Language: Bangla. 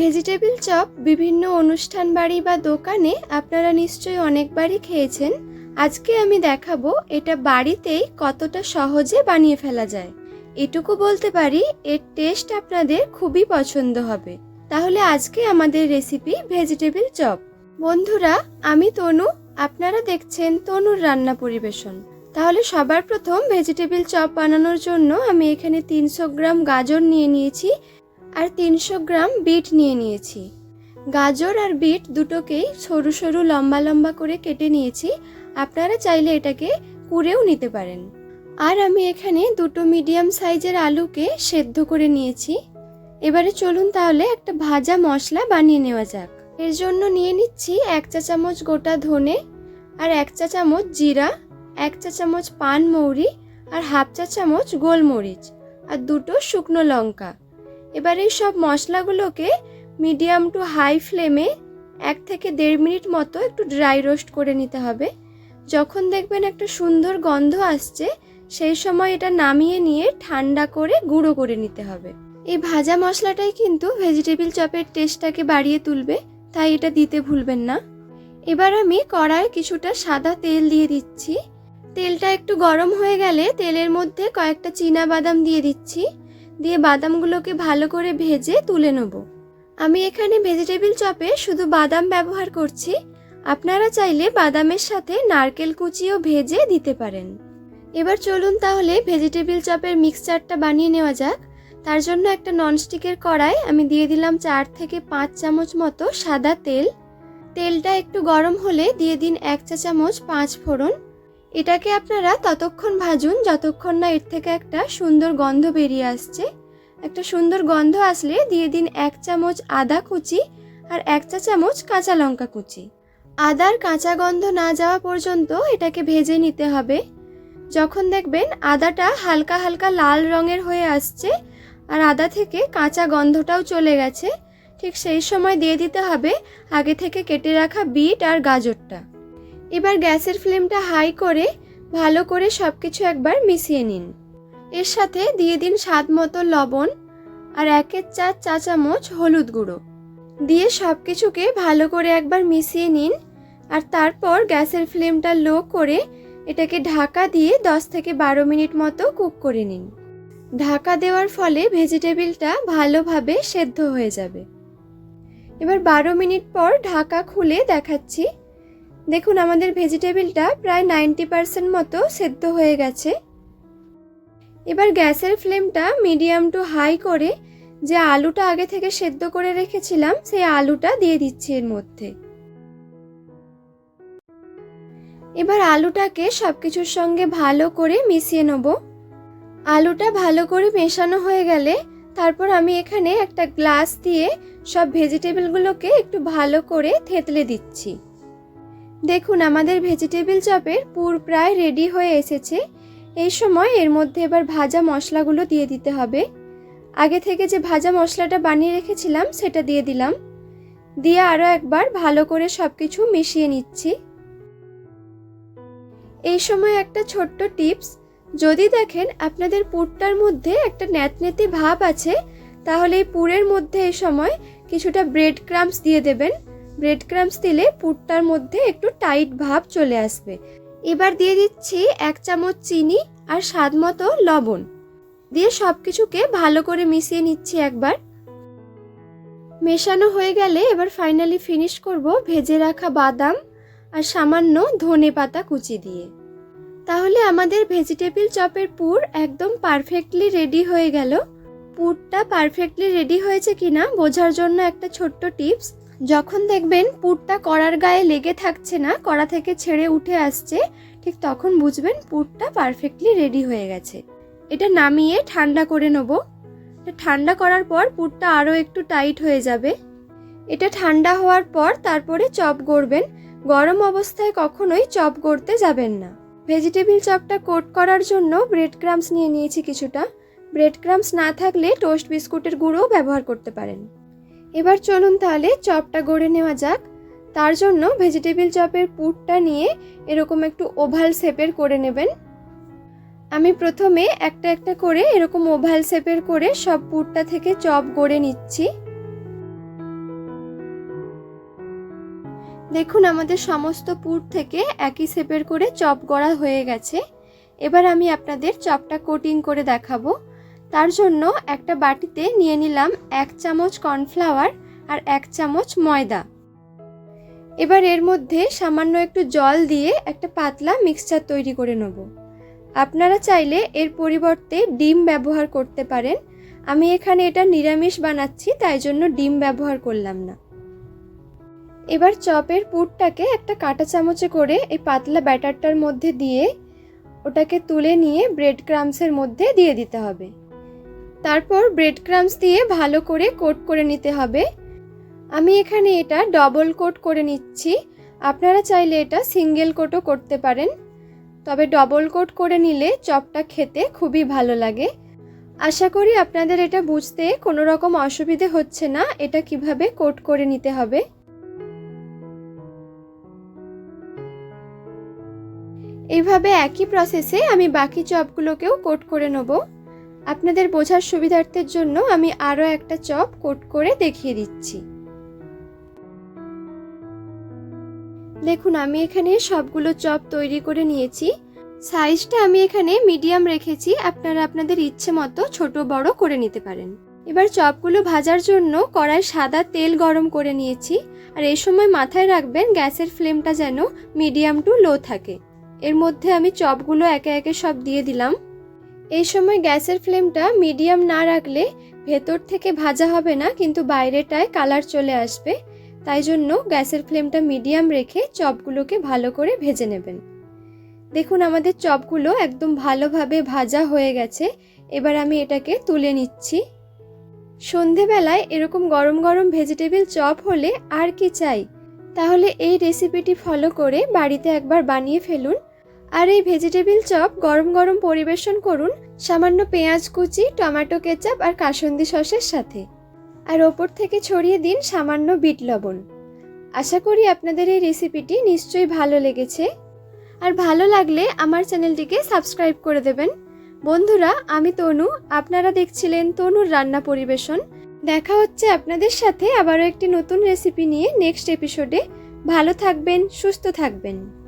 ভেজিটেবিল চপ বিভিন্ন অনুষ্ঠান বাড়ি বা দোকানে আপনারা নিশ্চয়ই অনেকবারই খেয়েছেন। আজকে আমি দেখাবো এটা বাড়িতেই কতটা সহজে বানিয়ে ফেলা যায়। এটুকু বলতে পারি, এর টেস্ট আপনাদের খুবই পছন্দ হবে। তাহলে আজকে আমাদের রেসিপি ভেজিটেবিল চপ। বন্ধুরা, আমি তনু, আপনারা দেখছেন তনুর রান্না পরিবেশন। তাহলে সবার প্রথম ভেজিটেবিল চপ বানানোর জন্য আমি এখানে তিনশো গ্রাম গাজর নিয়ে নিয়েছি। আর তিনশো গ্রাম বিট নিয়ে নিয়েছি। গাজর আর বিট দুটোকেই সরু সরু লম্বা লম্বা করে কেটে নিয়েছি। আপনারা চাইলে এটাকে কুড়েও নিতে পারেন। আর আমি এখানে দুটো মিডিয়াম সাইজের আলুকে সেদ্ধ করে নিয়েছি। এবারে চলুন তাহলে একটা ভাজা মশলা বানিয়ে নেওয়া যাক। এর জন্য নিয়ে নিচ্ছি এক চা চামচ গোটা ধনে আর এক চা চামচ জিরা, এক চা চামচ পান মৌরি আর হাফ চা চামচ গোলমরিচ আর দুটো শুকনো লঙ্কা। এবার এই সব মশলাগুলোকে মিডিয়াম টু হাই ফ্লেমে এক থেকে দেড় মিনিট মতো একটু ড্রাই রোস্ট করে নিতে হবে। যখন দেখবেন একটা সুন্দর গন্ধ আসছে, সেই সময় এটা নামিয়ে নিয়ে ঠান্ডা করে গুঁড়ো করে নিতে হবে। এই ভাজা মশলাটাই কিন্তু ভেজিটেবিল চপের টেস্টটাকে বাড়িয়ে তুলবে, তাই এটা দিতে ভুলবেন না। এবার আমি কড়ায় কিছুটা সাদা তেল দিয়ে দিচ্ছি। তেলটা একটু গরম হয়ে গেলে তেলের মধ্যে কয়েকটা চীনা বাদাম দিয়ে দিচ্ছি। দিয়ে বাদামগুলোকে ভালো করে ভেজে তুলে নেব। আমি এখানে ভেজিটেবিল চপে শুধু বাদাম ব্যবহার করছি। আপনারা চাইলে বাদামের সাথে নারকেল কুচিও ভেজে দিতে পারেন। এবার চলুন তাহলে ভেজিটেবিল চপের মিক্সচারটা বানিয়ে নেওয়া যাক। তার জন্য একটা ননস্টিকের কড়াই আমি দিয়ে দিলাম চার থেকে পাঁচ চামচ মতো সাদা তেল। তেলটা একটু গরম হলে দিয়ে দিন এক চা চামচ পাঁচ ফোড়ন। এটাকে আপনারা ততক্ষণ ভাজুন, যতক্ষণ না এর থেকে একটা সুন্দর গন্ধ বেরিয়ে আসছে। একটা সুন্দর গন্ধ আসলে দিয়ে দিন এক চামচ আদা কুচি আর এক চা চামচ কাঁচা লঙ্কা কুচি। আদার কাঁচা গন্ধ না যাওয়া পর্যন্ত এটাকে ভেজে নিতে হবে। যখন দেখবেন আদাটা হালকা হালকা লাল রঙের হয়ে আসছে আর আদা থেকে কাঁচা গন্ধটাও চলে গেছে, ঠিক সেই সময় দিয়ে দিতে হবে আগে থেকে কেটে রাখা বিট আর গাজরটা। এবার গ্যাসের ফ্লেমটা হাই করে ভালো করে সব কিছু একবার মিশিয়ে নিন। এর সাথে দিয়ে দিন স্বাদ মতো লবণ আর একের চার চা চামচ হলুদ গুঁড়ো। দিয়ে সব কিছুকে ভালো করে একবার মিশিয়ে নিন আর তারপর গ্যাসের ফ্লেমটা লো করে এটাকে ঢাকা দিয়ে দশ থেকে বারো মিনিট মতো কুক করে নিন। ঢাকা দেওয়ার ফলে ভেজিটেবিলটা ভালোভাবে সেদ্ধ হয়ে যাবে। এবার বারো মিনিট পর ঢাকা খুলে দেখাচ্ছি দেখুন, আমাদের ভেজিটেবিলটা প্রায় নাইনটি পার্সেন্ট মতো সেদ্ধ হয়ে গেছে। এবার গ্যাসের ফ্লেমটা মিডিয়াম টু হাই করে যে আলুটা আগে থেকে সেদ্ধ করে রেখেছিলাম, সেই আলুটা দিয়ে দিচ্ছি এর মধ্যে। এবার আলুটাকে সব কিছুর সঙ্গে ভালো করে মিশিয়ে নেব। আলুটা ভালো করে মেশানো হয়ে গেলে তারপর আমি এখানে একটা গ্লাস দিয়ে সব ভেজিটেবলগুলোকে একটু ভালো করে থেতলে দিচ্ছি। দেখুন, আমাদের ভেজিটেবিল চপের পুর প্রায় রেডি হয়ে এসেছে। এই সময় এর মধ্যে এবার ভাজা মশলাগুলো দিয়ে দিতে হবে। আগে থেকে যে ভাজা মশলাটা বানিয়ে রেখেছিলাম, সেটা দিয়ে দিলাম। দিয়ে আরও একবার ভালো করে সব কিছু মিশিয়ে নিচ্ছি। এই সময় একটা ছোট্ট টিপস, যদি দেখেন আপনাদের পুরটার মধ্যে একটা ন্যাতনেতি ভাব আছে, তাহলে এই পুরের মধ্যে এই সময় কিছুটা ব্রেড ক্রামস দিয়ে দেবেন। ব্রেড ক্রামস দিলে পুরটার মধ্যে একটু টাইট ভাব চলে আসবে। এবার দিয়ে দিচ্ছি এক চামচ চিনি আর স্বাদ মতো লবণ। দিয়ে সব কিছুকে ভালো করে মিশিয়ে নিচ্ছি একবার। মেশানো হয়ে গেলে এবার ফাইনালি ফিনিশ করব ভেজে রাখা বাদাম আর সামান্য ধনে পাতা কুচি দিয়ে। তাহলে আমাদের ভেজিটেবিল চপের পুর একদম পারফেক্টলি রেডি হয়ে গেল। পুরটা পারফেক্টলি রেডি হয়েছে কিনা বোঝার জন্য একটা ছোট্ট টিপস যখন দেখবেন পুরটা কড়ার গায়ে লেগে থাকছে না, কড়া থেকে ছেড়ে উঠে আসছে, ঠিক তখন বুঝবেন পুরটা পারফেক্টলি রেডি হয়ে গেছে। এটা নামিয়ে ঠান্ডা করে নেব। ঠান্ডা করার পর পুরটা আরও একটু টাইট হয়ে যাবে। এটা ঠান্ডা হওয়ার পর তারপরে চপ গড়বেন। গরম অবস্থায় কখনোই চপ গড়তে যাবেন না। ভেজিটেবিল চপটা কোট করার জন্য ব্রেড ক্রামস নিয়ে নিয়েছি কিছুটা। ব্রেড ক্রামস না থাকলে টোস্ট বিস্কুটের গুঁড়োও ব্যবহার করতে পারেন। এবার চলুন তাহলে চপটা গড়ে নেওয়া যাক। তার জন্য ভেজিটেবিল চপের পুরটা নিয়ে এরকম একটু ওভাল শেপের করে নেবেন। আমি প্রথমে একটা একটা করে এরকম ওভাল শেপের করে সব পুরটা থেকে চপ গড়ে নিচ্ছি। দেখুন, আমাদের সমস্ত পুর থেকে একই শেপের করে চপ গড়া হয়ে গেছে। এবার আমি আপনাদের চপটা কোটিং করে দেখাবো। তার জন্য একটা বাটিতে নিয়ে নিলাম এক চামচ কর্নফ্লাওয়ার আর এক চামচ ময়দা। এবার এর মধ্যে সামান্য একটু জল দিয়ে একটা পাতলা মিক্সচার তৈরি করে নেব। আপনারা চাইলে এর পরিবর্তে ডিম ব্যবহার করতে পারেন। আমি এখানে এটা নিরামিষ বানাচ্ছি, তাই জন্য ডিম ব্যবহার করলাম না। এবার চপের পুরটাকে একটা কাঁটা চামচে করে এই পাতলা ব্যাটারটার মধ্যে দিয়ে ওটাকে তুলে নিয়ে ব্রেড ক্রামসের মধ্যে দিয়ে দিতে হবে। তারপর ব্রেড ক্রামস দিয়ে ভালো করে কোট করে নিতে হবে। আমি এখানে এটা ডবল কোট করে নিচ্ছি। আপনারা চাইলে এটা সিঙ্গেল কোটও করতে পারেন। তবে ডবল কোট করে নিলে চপটা খেতে খুবই ভালো লাগে। আশা করি আপনাদের এটা বুঝতে কোনো রকম অসুবিধে হচ্ছে না। এটা কীভাবে কোট করে নিতে হবে। এইভাবে একই প্রসেসে আমি বাকি চপগুলোকেও কোট করে নেব। আপনাদের বোঝার সুবিধার্থের জন্য আমি আরও একটা চপ কোট করে দেখিয়ে দিচ্ছি। দেখুন, আমি এখানে সবগুলো চপ তৈরি করে নিয়েছি। সাইজটা আমি এখানে মিডিয়াম রেখেছি। আপনারা আপনাদের ইচ্ছে মতো ছোট, বড় করে নিতে পারেন। এবার চপগুলো ভাজার জন্য কড়াই সাদা তেল গরম করে নিয়েছি। আর এই সময় মাথায় রাখবেন, গ্যাসের ফ্লেমটা যেন মিডিয়াম টু লো থাকে। এর মধ্যে আমি চপগুলো একে একে সব দিয়ে দিলাম। এই সময় গ্যাসের ফ্লেমটা মিডিয়াম না রাখলে ভেতর থেকে ভাজা হবে না, কিন্তু বাইরেটায় কালার চলে আসবে। তাই জন্য গ্যাসের ফ্লেমটা মিডিয়াম রেখে চপগুলোকে ভালো করে ভেজে নেবেন। দেখুন, আমাদের চপগুলো একদম ভালোভাবে ভাজা হয়ে গেছে। এবার আমি এটাকে তুলে নিচ্ছি। সন্ধেবেলায় এরকম গরম গরম ভেজিটেবিল চপ হলে আর কি চাই? তাহলে এই রেসিপিটি ফলো করে বাড়িতে একবার বানিয়ে ফেলুন। আর এই ভেজিটেবিল চপ গরম গরম পরিবেশন করুন সামান্য পেঁয়াজ কুচি, টমেটো কেচাপ আর কাসন্দি সসের সাথে। আর ওপর থেকে ছড়িয়ে দিন সামান্য বিট লবণ। আশা করি আপনাদের এই রেসিপিটি নিশ্চয়ই ভালো লেগেছে। আর ভালো লাগলে আমার চ্যানেলটিকে সাবস্ক্রাইব করে দেবেন। বন্ধুরা, আমি তনু। আপনারা দেখছিলেন তনুর রান্না পরিবেশন। দেখা হচ্ছে আপনাদের সাথে আবারও একটি নতুন রেসিপি নিয়ে নেক্সট এপিসোডে ভালো থাকবেন, সুস্থ থাকবেন।